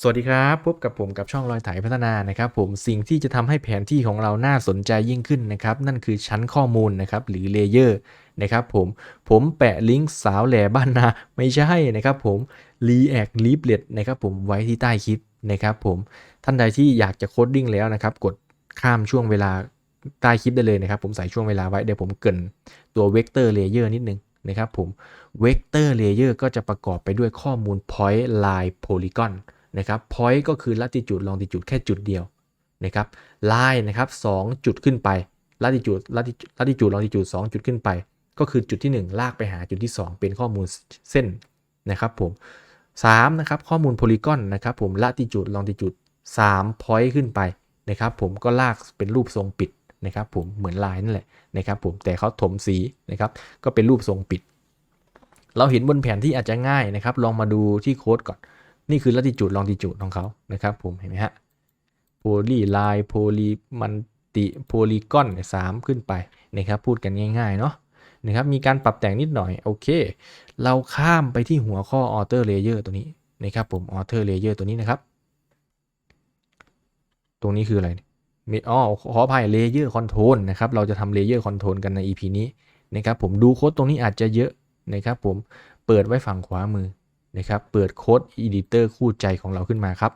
สวัสดีครับพบกับผมกับช่องรอยไถพัฒนานะครับผมสิ่งที่จะทำให้แผนที่ของเราน่าสนใจยิ่งขึ้นนะครับ นั่นคือชั้นข้อมูลนะครับหรือเลเยอร์นะครับผมผมแปะลิงก์สาวแหล่บ้านนาไม่ใช่นะครับผม React l e a f l e t นะครับผมไว้ที่ใต้คลิปนะครับผมท่านใดที่อยากจะโคดดิ้งแล้วนะครับ กดข้ามช่วงเวลาใต้คลิปได้เลยนะครับ ผมใส่ช่วงเวลาไว้เดี๋ยวผมเกินตัวเวกเตอร์เลเยอร์นิดนึงนะครับผมเวกเตอร์เลเยอร์ก็จะประกอบไปด้วยข้อมูล point line polygon นะครับ point ก็คือ latitude longitude แค่จุดเดียวนะครับ line นะครับ2จุดขึ้นไป latitude latitude longitude 2จุดขึ้นไป ก็คือจุดที่ 1 ลากไปหาจุดที่ 2 เป็นข้อมูลเส้นนะครับผม3นะครับข้อมูล polygon นะครับผม latitude longitude 3 point ขึ้นไปนะครับผมก็ลากเป็นรูปทรงปิดนะครับผมเหมือนลายนั่นแหละนะครับผมแต่เขาถมสีนะครับก็เป็นรูปทรงปิด เราเห็นบนแผนที่อาจจะง่ายนะครับ ลองมาดูที่โค้ดก่อน นี่คือ latitude longitude ของเขานะครับผมเห็นไหมฮะ poly line poly มันติ polygon เนี่ยสามขึ้นไปนะครับพูดกันง่ายๆเนาะนะครับมีการปรับแต่งนิดหน่อย โอเค เราข้ามไปที่หัวข้อ author layer ตัวนี้นะครับผม author layer ตัวนี้นะครับ ตรงนี้คืออะไรมีอ๋อขออภัย layer control นะครับเราจะทำ layer control กันใน EP นี้นะครับผมดูโค้ดตรงนี้อาจจะเยอะนะครับผมเปิดไว้ฝั่งขวามือ นะครับเปิดโค้ด editor คู่ใจของเราขึ้นมาครับ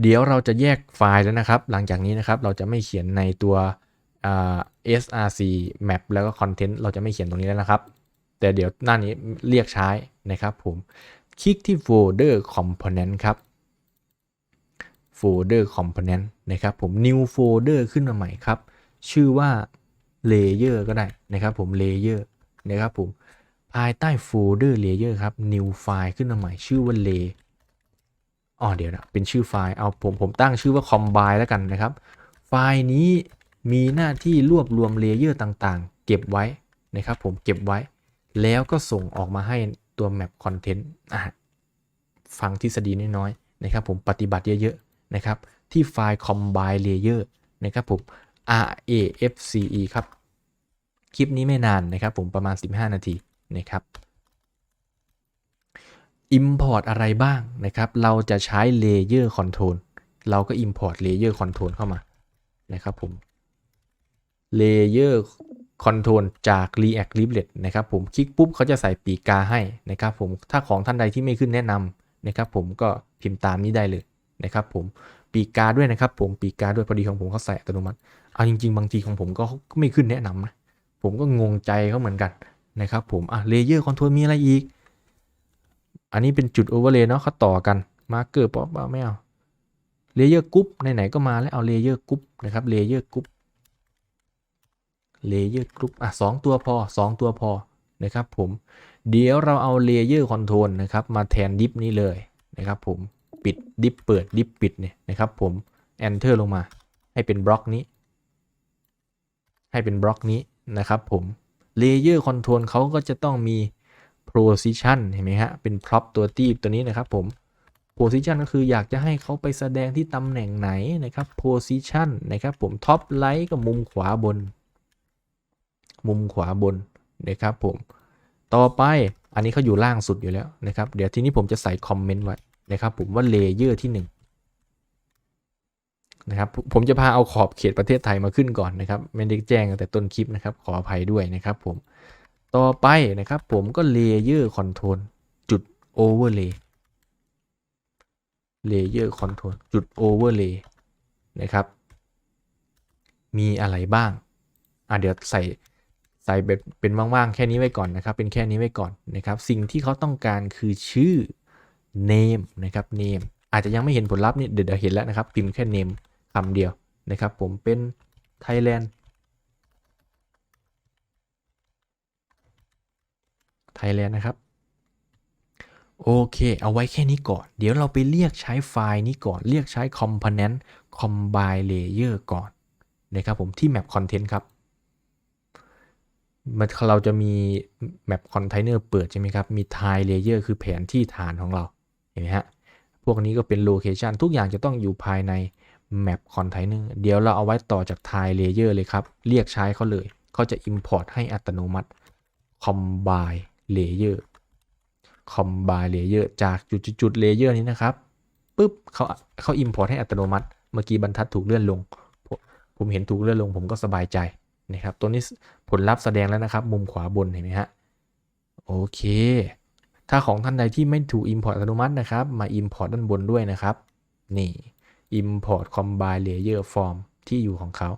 เดี๋ยวเราจะแยกไฟล์แล้วนะครับ หลังจากนี้นะครับเราจะไม่เขียนในตัว src map แล้วก็ content เราจะไม่เขียนตรงนี้แล้วนะครับ แต่เดี๋ยวหน้านี้เรียกใช้นะครับผม คลิกที่ folder component ครับ folder component นะครับผม new folder ขึ้นมาใหม่ครับ ชื่อว่า layer ก็ได้นะครับผม layer นะครับผมายใต้ folder layer ครับ new file ขึ้นมาใหม่ชื่อว่า lay อ๋อเดี๋ยวนะ เป็นชื่อไฟล์ เอาผมผมตั้งชื่อว่า combine แล้วกันนะครับ ไฟล์นี้มีหน้าที่รวบรวมเลเยอร์ต่างๆ เก็บไว้นะครับผมเก็บไว้ แล้วก็ส่งออกมาให้ตัว map content ฟังทฤษฎีน้อยๆนะครับผมปฏิบัติเยอะๆนะครับ ที่ไฟล์ combine layer นะครับผม R A F C E ครับ คลิปนี้ไม่นานนะครับผมประมาณ 15 นาที นะครับ Import อะไรบ้างนะครับ เราจะใช้ Layer Control เราก็ Import Layer Control เข้ามานะครับผม Layer Control จาก React r i v l e t นะครับผมคลิกปุ๊บเขาจะใส่ปีกาให้นะครับผมถ้าของท่านใดที่ไม่ขึ้นแนะนำนะครับผมก็พิมพ์ตามนี้ได้เลยนะครับผมปีกาด้วยนะครับ ผมปีกกาด้วยพอดีของผมเขาใส่อัตโนมัติเอาจริง ๆ บางทีของผมก็ไม่ขึ้นแนะนำนะผมก็งงใจเขาเหมือนกัน นะครับผมอะ Layer Control มีอะไรอีก อันนี้เป็นจุดโอเวอร์เลย์เนาะเขาต่อกันมาเกอร์ป๊อปไม่เอาเลเยอร์กรุ๊ปไหนๆก็มาแล้วเอาเลเยอร์กรุ๊ปนะครับเลเยอร์กรุ๊ปเลเยอร์กรุ๊ปอะสองตัวพอสองตัวพอนะครับผมเดี๋ยวเราเอาเลเยอร์คอนโทรลนะครับมาแทนดิฟนี้เลยนะครับผมปิดดิฟเปิดดิฟปิดเนี่ยนะครับผม enter ลงมาให้เป็นบล็อกนี้ ให้เป็นบล็อกนี้นะครับผม เลเยอร์คอนโทรลเขาก็จะต้องมี position เห็นไหมฮะ เป็น prop ตัวตีบตัวนี้นะครับผม position ก็คืออยากจะให้เขาไปแสดงที่ตำแหน่งไหนนะครับ position นะครับผม top right ก็มุมขวาบน มุมขวาบนนะครับผม ต่อไปอันนี้เขาอยู่ล่างสุดอยู่แล้วนะครับ เดี๋ยวทีนี้ผมจะใส่คอมเมนต์ไว้นะครับผมว่า layer ที่ 1 นะครับผมจะพาเอาขอบเขตประเทศไทยมาขึ้นก่อนนะครับไม่ได้แจ้งแต่ต้นคลิปนะครับขออภัยด้วยนะครับผมต่อไปนะครับผมก็ Layer Control จุด Overlay Layer Control จุด Overlay นะครับ มีอะไรบ้างอะเดี๋ยวใส่ใส่แบบเป็นว่างๆ แค่นี้ไว้ก่อนนะครับ เป็นแค่นี้ไว้ก่อนนะครับ สิ่งที่เขาต้องการคือชื่อ name นะครับ name อาจจะยังไม่เห็นผลลัพธ์นี่เดี๋ยวเห็นแล้วนะครับ พิมพ์แค่ name คำเดียวนะครับผมเป็น Thailand Thailand นะครับ โอเค เอาไว้แค่นี้ก่อน เดี๋ยวเราไปเรียกใช้ไฟล์นี้ก่อน เรียกใช้ component combine layer ก่อนนะครับผมที่ map content ครับมันเราจะมี map container เปิดใช่ไหมครับ มี tile layer คือแผนที่ฐานของเรา เห็นไหมฮะ พวกนี้ก็เป็น location ทุกอย่างจะต้องอยู่ภายใน map container เดี๋ยวเราเอาไว้ต่อจาก tile layer เลยครับ เรียกใช้เขาเลยเขาจะ import ให้อัตโนมัติ combine layer combine layer จากจุดๆๆ layer นี้นะครับปุ๊บเขาเขา import ให้อัตโนมัติ เมื่อกี้บรรทัดถูกเลื่อนลงผมผมเห็นถูกเลื่อนลงผมก็สบายใจนะครับ ตัวนี้ผลลัพธ์แสดงแล้วนะครับ มุมขวาบนเห็นไหมฮะ โอเค ถ้าของท่านใดที่ไม่ถูก import อัตโนมัตินะครับ มา import ด้านบนด้วยนะครับ นี่ import combine layer form ที่อยู่ของเขา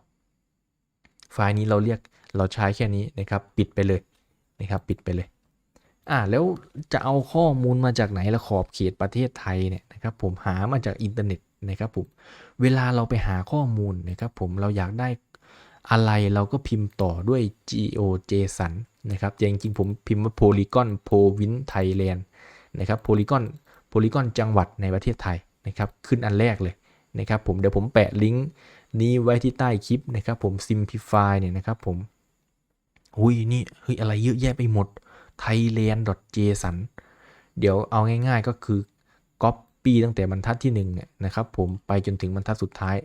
ไฟล์นี้เราเรียกเราใช้แค่นี้นะครับปิดไปเลยนะครับปิดไปเลยอ่าแล้วจะเอาข้อมูลมาจากไหนละขอบเขตประเทศไทยเนี่ยนะครับผมหามาจากอินเทอร์เน็ตนะครับผมเวลาเราไปหาข้อมูลนะครับผมเราอยากได้อะไรเราก็พิมพ์ต่อด้วย GeoJSON นะครับจริงๆผมพิมพ์ว่า Polygon Province Thailand นะครับ Polygon Polygon จังหวัดในประเทศไทยนะครับขึ้นอันแรกเลย นะครับผมเดี๋ยวผมแปะลิงก์นี้ไว้ที่ใต้คลิปนะครับผม Simplify เนี่ยนะครับผมอุ้ยนี่เฮ้ยอะไรเยอะแยะไปหมด thailand.json เดี๋ยวเอาง่ายๆก็คือ copy ตั้งแต่บรรทัดที่1เนี่ยนะครับผมไปจนถึงบรรทัดสุดท้าย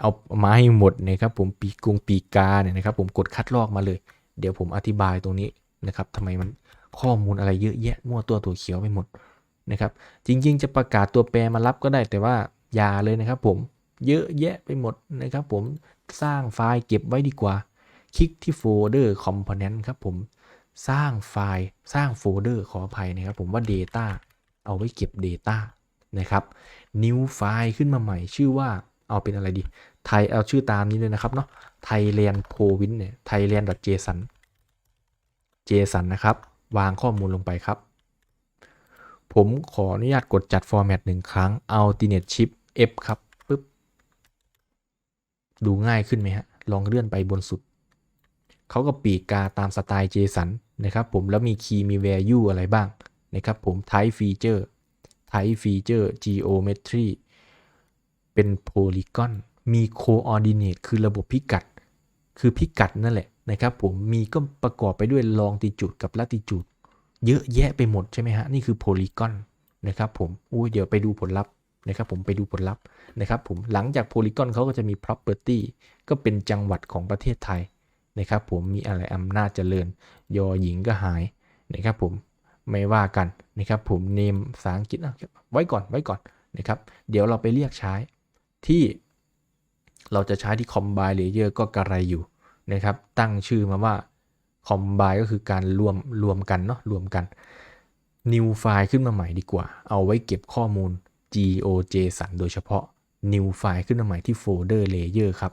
เอามาให้หมดนะครับผมปีกรุงปีกาเนี่ยนะครับผมกดคัดลอกมาเลย เดี๋ยวผมอธิบายตรงนี้นะครับทำไมมันข้อมูลอะไรเยอะแยะมั่วตัวตัวเขียวไปหมดนะครับจริงๆ จะประกาศตัวแปรมารับก็ได้แต่ว่า อย่าเลยนะครับผมเยอะแยะไปหมดนะครับผมสร้างไฟล์เก็บไว้ดีกว่า คลิกที่โฟลเดอร์ component ครับผมสร้างไฟล์สร้างโฟลเดอร์ขออภัยนะครับผมว่า data เอาไว้เก็บ data นะครับ new ไฟล์ขึ้นมาใหม่ชื่อว่าเอาเป็นอะไรดีไทยเอาชื่อตามนี้เลยนะครับเนาะ Thailand Province เนี่ย thailand.json json นะครับ วางข้อมูลลงไปครับ ผมขออนุญาตกดจัด format หนึ่งครั้ง alternate shift f ครับปึ๊บดูง่ายขึ้นไหมฮะ ลองเลื่อนไปบนสุด เขาก็ปีกกาตามสไตล์ JSON นะครับผมแล้วมี key มี value อะไรบ้างนะครับผม type feature type feature geometry เป็น polygon มี coordinate คือระบบพิกัด คือพิกัดนั่นแหละนะครับผมมีก็ประกอบไปด้วย longitude กับ latitude เยอะแยะไปหมดใช่ไหมฮะ นี่คือ polygon นะครับผมอุ้ยเดี๋ยวไปดูผลลัพธ์ นะครับผมไปดูผลลัพธ์นะครับผมหลังจาก polygon เขาก็จะมี property ก็เป็นจังหวัดของประเทศไทยนะครับผมมีอะไรอำนาจเจริญ ยอหญิงก็หายนะครับผมไม่ว่ากันนะครับผมเนมภาษาอังกฤษอะไว้ก่อนไว้ก่อนนะครับเดี๋ยวเราไปเรียกใช้ที่เราจะใช้ที่ combine layer ก็กระไรอยู่นะครับตั้งชื่อมาว่า combine ก็คือการรวมรวมกันเนาะรวมกัน new file ขึ้นมาใหม่ดีกว่า เอาไว้เก็บข้อมูล GeoJSON โดยเฉพาะ new file ขึ้นมาใหม่ที่โฟลเดอร์ layer ครับ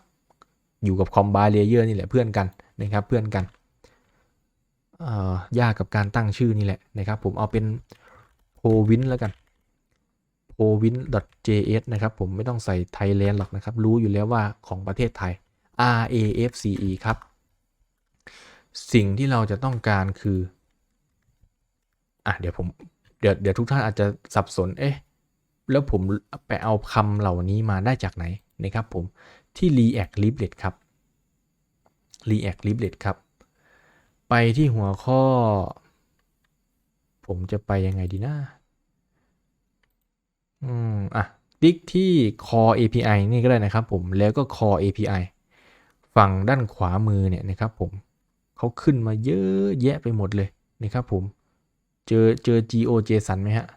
อยู่กับ combine layer นี่แหละเพื่อนกันนะครับเพื่อนกันยากกับการตั้งชื่อนี่แหละนะครับผมเอาเป็น province แล้วกัน province.js นะครับผมไม่ต้องใส่ Thailand หรอกนะครับ รู้อยู่แล้วว่าของประเทศไทย RAFCE ครับ สิ่งที่เราจะต้องการคืออะเดี๋ยวผมเดี๋ยวเดี๋ยวทุกท่านอาจจะสับสนเอ๊ะ แล้วผมไปเอาคำเหล่านี้มาได้จากไหนนะครับผมที่ React Liblet ครับ React Liblet ครับ ไปที่หัวข้อ ผมจะไปยังไงดีนะอืมอะติ๊กที่ core API นี่ก็ได้นะครับผมแล้วก็ core API ฝั่งด้านขวามือเนี่ยนะครับผมเขาขึ้นมาเยอะแยะไปหมดเลยนะครับผม เจอเจอ GeoJSON ไหมฮะ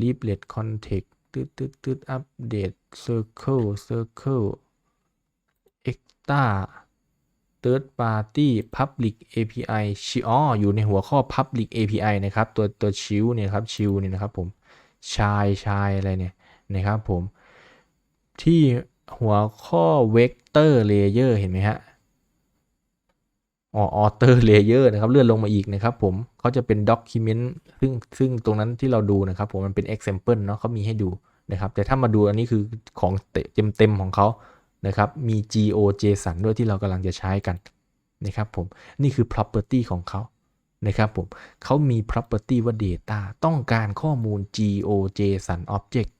Leaflet Context ตึ๊ดตึ๊ดตึ๊ด Update Circle Circle Extra Third Party Public API ชิอ๋ออยู่ในหัวข้อ Public API นะครับ ตัวตัวชิวเนี่ยครับชิวเนี่ยนะครับผมชายชายอะไรเนี่ยนะครับผมที่หัวข้อ Vector Layer เห็นไหมฮะ อ๋อ Author Layer นะครับเลื่อนลงมาอีกนะครับผมเขาจะเป็น Document ซึ่งซึ่งตรงนั้นที่เราดูนะครับผมมันเป็น Example เนาะเขามีให้ดูนะครับ แต่ถ้ามาดูอันนี้คือของเต็มเต็มของเขานะครับมี gojson ด้วยที่เรากำลังจะใช้กันนะครับผมนี่คือ property ของเขานะครับผมเขามี property ว่า data ต้องการข้อมูล gojson object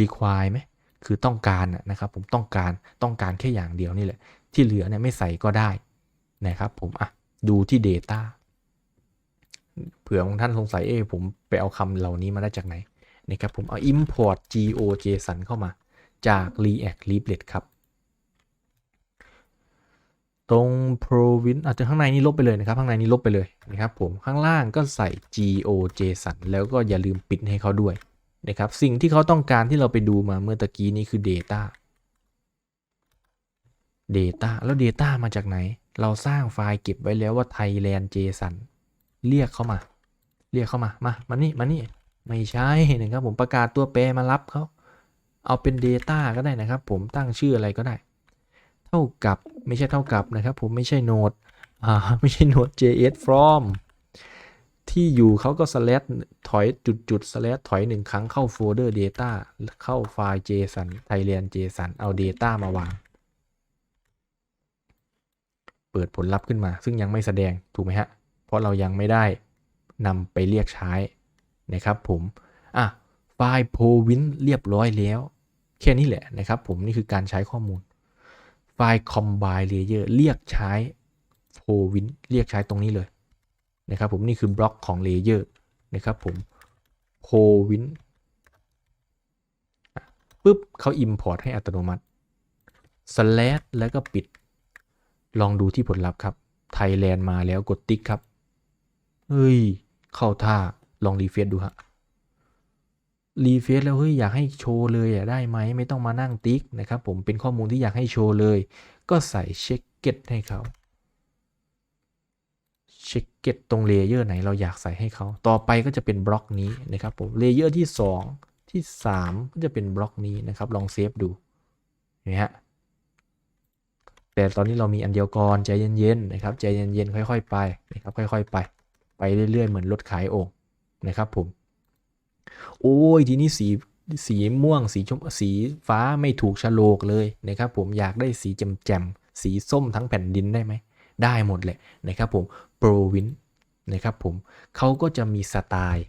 require ไหมคือต้องการนะครับผมต้องการต้องการแค่อย่างเดียวนี่แหละ ที่เหลือเนี่ยไม่ใส่ก็ได้ นะครับผมอะดูที่ data เผื่อบางท่านสงสัยเอ๊ผมไปเอาคำเหล่านี้มาได้จากไหนนะครับผมเอา import GeoJSON เข้ามาจาก React Liblet ครับตตรง province อาจจะข้างในนี้ลบไปเลยนะครับ ข้างในนี้ลบไปเลยนะครับผมข้างล่างก็ใส่ geojson แล้วก็อย่าลืมปิดให้เขาด้วยนะครับ สิ่งที่เขาต้องการที่เราไปดูมาเมื่อตะกี้นี้คือ data data แล้ว data มาจากไหน เราสร้างไฟล์เก็บไว้แล้วว่า Thailand JSON เรียกเข้ามา เรียกเข้ามา มา มานี่ มานี่ ไม่ใช่นะครับผมประกาศตัวแปรมารับเขาเอาเป็น Data ก็ได้นะครับ ผมตั้งชื่ออะไรก็ได้ เท่ากับไม่ใช่เท่ากับนะครับผมไม่ใช่โนดอ่าไม่ใช่โนด js from ที่อยู่เขาก็ slash ถอยจุดจุด slash ถอยหนึ่งครั้งเข้าโฟลเดอร์ data เข้าไฟล์ json thailand json เอา data มาวาง เปิดผลลัพธ์ขึ้นมา ซึ่งยังไม่แสดงถูกไหมฮะ เพราะเรายังไม่ได้นำไปเรียกใช้นะครับผม อะ ไฟล์ provin เรียบร้อยแล้ว แค่นี้แหละนะครับผม นี่คือการใช้ข้อมูล ไฟล์ combine layer เรียกใช้ provin เรียกใช้ตรงนี้เลยนะครับผม นี่คือบล็อกของ layer นะครับผม provin ปุ๊บเขา import ให้อัตโนมัติ slash แล้วก็ปิด ลองดูที่ผลลัพธ์ครับ Thailand มาแล้วกดติ๊กครับ เฮ้ย เข้าท่า ลองรีเฟซดูฮะ รีเฟซแล้วเฮ้ยอยากให้โชว์เลยอะได้ไหมไม่ต้องมานั่งติ๊กนะครับผมเป็นข้อมูลที่อยากให้โชว์เลย ก็ใส่เช็คเก็ตให้เขาเช็คเก็ตตรงเลเยอร์ไหนเราอยากใส่ให้เขา ต่อไปก็จะเป็นบล็อกนี้นะครับผม เลเยอร์ที่ 2 ที่ 3 ก็จะเป็นบล็อกนี้นะครับ ลองเซฟดูเห็นไหมฮะ แต่ตอนนี้เรามีอันเดียวก่อนใจเย็นๆนะครับใจเย็นๆค่อย ๆ ไปนะครับค่อย ๆ ไป ไปเรื่อยๆเหมือนรถขายโอ่งนะครับผมโอ้ยทีนี้สีสีม่วงสีชมสีฟ้าไม่ถูกฉลกเลยนะครับผมอยากได้สีแจ่มๆสีส้มทั้งแผ่นดินได้ไหมได้หมดแหละนะครับผมโปรวินนะครับผมเขาก็จะมีสไตล์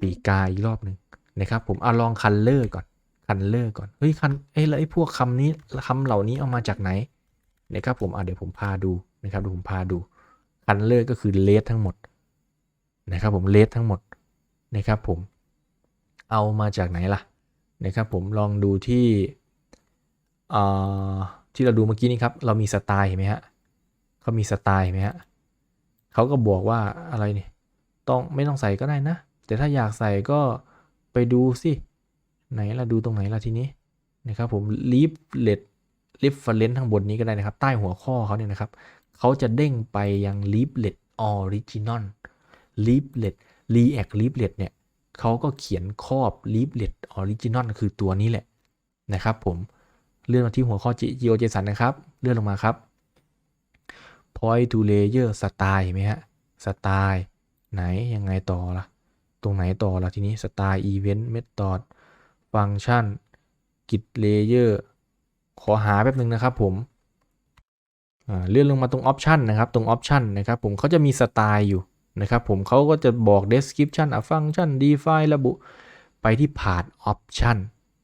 ปีกายอีกรอบหนึ่งนะครับผมเอาลองคันเลอร์ก่อน คันเลอร์ก่อน เฮ้ยคันเอ้ยแล้วไอ้พวกคำนี้คำเหล่านี้เอามาจากไหนนะครับผมอะเดี๋ยวผมพาดูนะครับเดี๋ยวผมพาดูคันเลอร์ก็คือเลสทั้งหมดนะครับผมเลสทั้งหมดนะครับผมเอามาจากไหนล่ะนะครับผมลองดูที่อ่าที่เราดูเมื่อกี้นี้ครับ เรามีสไตล์เห็นไหมฮะเขามีสไตล์เห็นไหมฮะเขาก็บอกว่าอะไรเนี่ยต้องไม่ต้องใส่ก็ได้นะ แต่ถ้าอยากใส่ก็ไปดูสิ ไหนล่ะดูตรงไหนล่ะทีนี้นะครับผม leaflet reference ทางบนนี้ก็ได้นะครับ ใต้หัวข้อเขาเนี่ยนะครับเขาจะเด้งไปยัง leaflet original leaflet react leaflet เนี่ยเขาก็เขียนครอบ leaflet original คือตัวนี้แหละนะครับผมเลื่อนมาที่หัวข้อ GeoJSON นนะครับ เลื่อนลงมาครับ point to layer style เห็นไหมฮะ style ไหนยังไงต่อล่ะ ตรงไหนต่อล่ะทีนี้ style event method function git layer ขอหาแป๊บหนึ่งนะครับผมเลื่อนลงมาตรง option นะครับ ตรง option นะครับผมเขาจะมีสไตล์อยู่นะครับผมเขาก็จะบอก description อะ function define ระบุไปที่ part option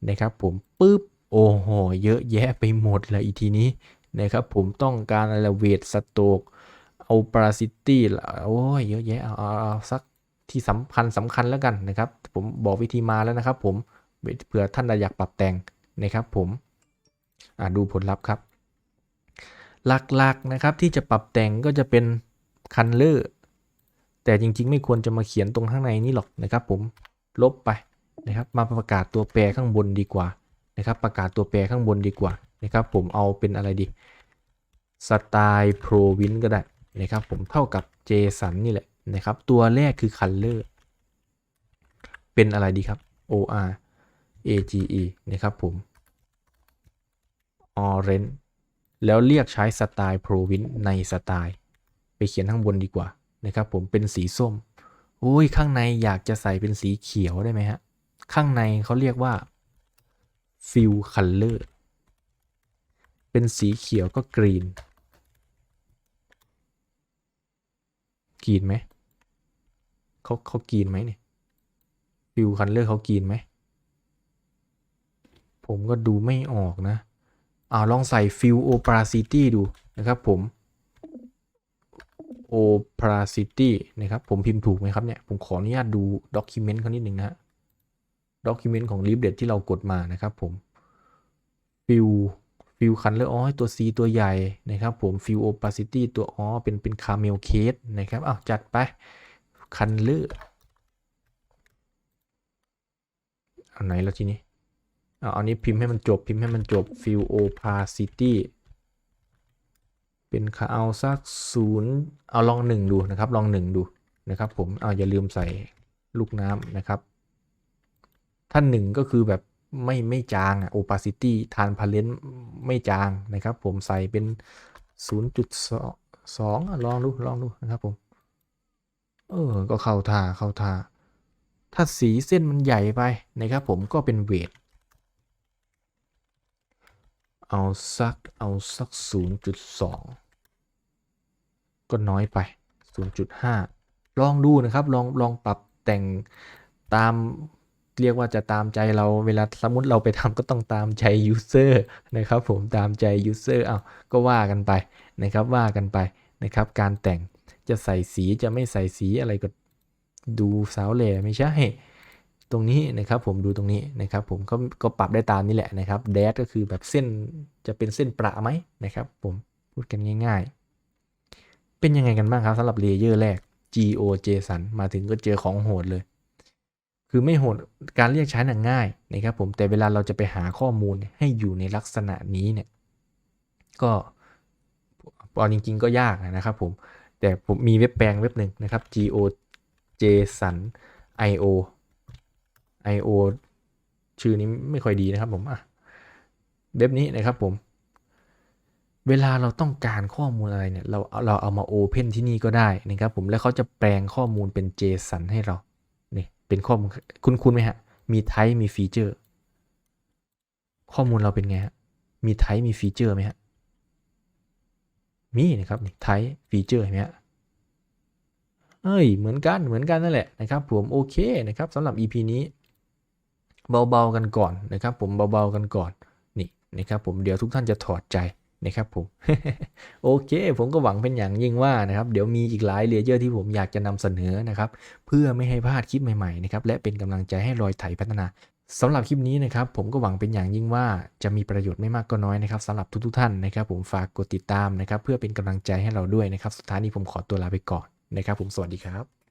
นะครับผมปุ๊บโอ้โห เยอะแยะไปหมดเลยอีทีนี้นะครับผมต้องการอะไรเวทสโตกเอาปราซิตี้โอ้ยเยอะแยะเอาเอาสักที่สำคัญสำคัญแล้วกันนะครับ ผมบอกวิธีมาแล้วนะครับผม เผื่อท่านอยากปรับแต่งนะครับผมดูผลลัพธ์ครับ หลักๆนะครับที่จะปรับแต่งก็จะเป็นคันเลอร์แต่จริงๆ ไม่ควรจะมาเขียนตรงข้างในนี้หรอกนะครับผมลบไปนะครับ มาประกาศตัวแปรข้างบนดีกว่านะครับ ประกาศตัวแปรข้างบนดีกว่านะครับผมเอาเป็นอะไรดีสไตล์ Provin ก็ได้นะครับผมเท่ากับ JSON นี่แหละนะครับ ตัวแรกคือ Color เป็นอะไรดีครับ OR AGE นะครับผม Orange แล้วเรียกใช้สไตล์ Provin ในสไตล์ ไปเขียนข้างบนดีกว่านะครับผมเป็นสีส้มโอ้ยข้างในอยากจะใส่เป็นสีเขียวได้ไหมฮะ ข้างในเขาเรียกว่า fill color เป็นสีเขียวก็กรีนกรีนไหมเขาเขากรีนไหมเนี่ยฟิลคันเลอร์เขากรีนไหม ผมก็ดูไม่ออกนะอ่าลองใส่ฟิลโอปราซิตี้ดูนะครับผม opacity นะครับ ผมพิมพ์ถูกไหมครับเนี่ย ผมขออนุญาตดู document เขานิดหนึ่งนะ document ของ l i b r e t ที่เรากดมานะครับผม fill ฟิลคันเลอร์อ๋อตัว C ตัวใหญ่นะครับผมฟิลโอปาซิตี้ตัวอ๋อเป็นเป็นคาเมลเคสนะครับอ้าวจัดไปคันเลอร์เอาไหนแล้วทีนี้ เอาอันนี้พิมพ์ให้มันจบพิมพ์ให้มันจบฟิลโอปาซิตี้เป็นค่าเอาสักศูนย์เอาลองหนึ่งดูนะครับ ลองหนึ่งดูนะครับ ผมเอาอย่าลืมใส่ลูกน้ำนะครับ ถ้าหนึ่งก็คือแบบไม่ไม่จางอะ opacity transparent ไม่จางนะครับ ผมใส่เป็น 0.2อะลองดูลองดูนะครับผม เออ ก็เข้าท่าเข้าท่า ถ้าสีเส้นมันใหญ่ไปนะครับ ผมก็เป็นเวท เอาสักเอาสัก 0.2 ก็น้อยไป 0.5 ลองดูนะครับลองลองปรับแต่งตามเรียกว่าจะตามใจเราเวลาสมมติเราไปทำก็ต้องตามใจ user นะครับผมตามใจ user เอาก็ว่ากันไปนะครับว่ากันไปนะครับ การแต่งจะใส่สีจะไม่ใส่สีอะไรก็ดูสาวแหล่ไม่ใช่ ตรงนี้นะครับผมดูตรงนี้นะครับผมก็ก็ปรับได้ตามนี้แหละนะครับแดดก็คือแบบเส้นจะเป็นเส้นประไหมนะครับ ผมพูดกันง่าย ๆ เป็นยังไงกันบ้างครับสำหรับเลเยอร์แรก G.O. JSON มาถึงก็เจอของโหดเลย คือไม่โหดการเรียกใช้น่ะง่ายนะครับผมแต่เวลาเราจะไปหาข้อมูลให้อยู่ในลักษณะนี้เนี่ยก็เอาจริง ๆ ก็ยากนะครับผมแต่ผมมีเว็บแปลงเว็บหนึ่งนะครับ G.O. JSON IO IO ชื่อนี้ไม่ค่อยดีนะครับผมอะเว็บนี้นะครับผม เวลาเราต้องการข้อมูลอะไรเนี่ย เราเราเอามาโอเพนที่นี่ก็ได้นะครับผมแล้วเขาจะแปลงข้อมูลเป็น JSON ให้เรานี่เป็นข้อมูลคุณคุณไหมฮะ มีไทป์มีฟีเจอร์ ข้อมูลเราเป็นไงฮะ มีไทป์มีฟีเจอร์ไหมฮะ มีนะครับนี่ไทป์ฟีเจอร์เห็นไหมฮะเอ้ยเหมือนกันเหมือนกันนั่นแหละนะครับผมโอเคนะครับสำหรับ EP นี้ เบาๆกันก่อนนะครับผมเบาๆกันก่อนนี่นะครับผมเดี๋ยวทุกท่านจะถอดใจนะครับผมโอเค ผมก็หวังเป็นอย่างยิ่งว่านะครับเดี๋ยวมีอีกหลายเลเยอร์ที่ผมอยากจะนำเสนอนะครับเพื่อไม่ให้พลาดคลิปใหม่ๆนะครับและเป็นกำลังใจให้รอยไถพัฒนาสำหรับคลิปนี้นะครับผมก็หวังเป็นอย่างยิ่งว่าจะมีประโยชน์ไม่มากก็น้อยนะครับสำหรับทุกๆท่านนะครับผมฝากกดติดตามนะครับเพื่อเป็นกำลังใจให้เราด้วยนะครับสุดท้ายนี้ผมขอตัวลาไปก่อนนะครับผมสวัสดีครับ